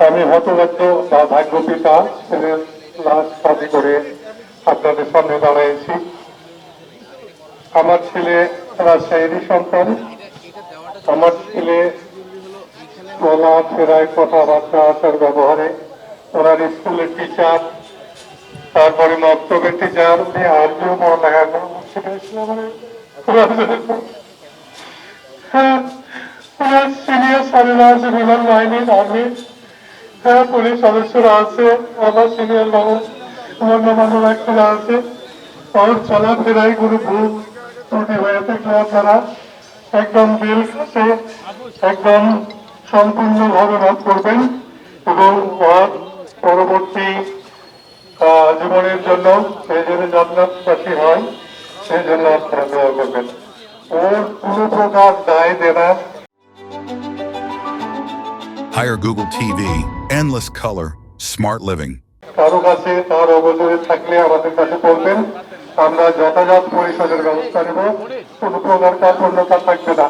আমি হতভাগ্য বা ভাগ্য পিতা ছেলের লাশ কাজী করে আপনাদের সামনে দাঁড়াইছি। আমার ছেলে রাজশাহীরই সন্তান। আমার ছেলে চলা ফেরায় কথাবার্তা আচার ব্যবহারে। ওনার স্কুলের টিচার তারপরে মক্তবের টিচার আজও পেরেছিলাম হ্যাঁ সিনিয়র স্যারেরা আছে বিমান বাহিনীর আর্মি হ্যাঁ পুলিশ সদস্যরা আছে আমার সিনিয়র বাবু গণ্যমান্য ব্যক্তিরা আছে। ওর চলাফেরায় কোনো ভুল ত্রুটি হয়ে থাকলে আপনারা একদম বিল কাছে একদম সম্পূর্ণভাবে মাফ করবেন এবং ওর পরবর্তী জীবনের জন্য সে যেন জান্নাতবাসী হয় সেই জন্য আপনারা করবেন। ওর কোনো প্রকার দায় দেনা Hire Google TV, endless color, smart living. কারও কাছে তার অবজরে থাকলে আমাদের কাছে বলবেন আমরা যথাযথ পরিষদের ব্যবস্থা নেব কোনো প্রকার কার্পণ্যতা থাকবে না